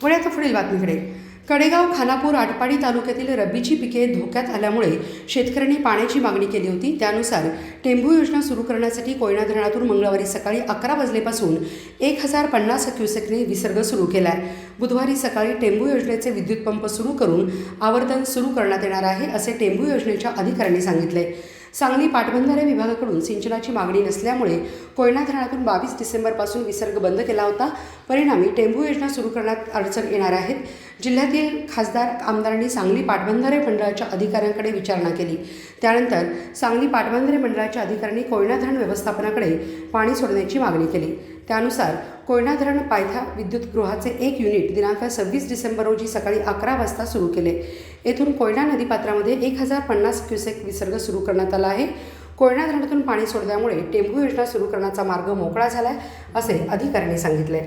पुढे पुढील बातमीकडे कडेगाव खानापूर आटपाडी तालुक्यातील रब्बीची पिके धोक्यात आल्यामुळे शेतकऱ्यांनी पाण्याची मागणी केली होती. त्यानुसार टेंभू योजना सुरू करण्यासाठी कोयना धरणातून मंगळवारी सकाळी अकरा वाजलेपासून एक हजार पन्नास क्युसेकने विसर्ग सुरू केला आहे बुधवारी सकाळी टेंभू योजनेचे विद्युत पंप सुरू करून आवर्तन सुरू करण्यात येणार आहे असे टेंभू योजनेच्या अधिकाऱ्यांनी सांगितले. सांगली पाटबंधारे विभागाकडून सिंचनाची मागणी नसल्यामुळे कोयना धरणातून बावीस डिसेंबरपासून विसर्ग बंद केला होता. परिणामी टेंभू योजना सुरू करण्यात अडचण येणार आहेत. जिल्ह्यातील खासदार आमदारांनी सांगली पाटबंधारे मंडळाच्या अधिकाऱ्यांकडे विचारणा केली. त्यानंतर सांगली पाटबंधारे मंडळाच्या अधिकाऱ्यांनी कोयना धरण व्यवस्थापनाकडे पाणी सोडण्याची मागणी केली. त्यानुसार कोयना धरण पायथा विद्युतगृहाचे एक युनिट दिनांक सव्वीस डिसेंबर रोजी सकाळी अकरा वाजता सुरू केले. येथून कोयना नदीपात्रामध्ये एक हजार पन्नास क्युसेक विसर्ग सुरू करण्यात आला आहे. कोयना धरणातून पाणी सोडल्यामुळे टेंभू योजना सुरू करण्याचा मार्ग मोकळा झाला आहे असे अधिकाऱ्यांनी सांगितले.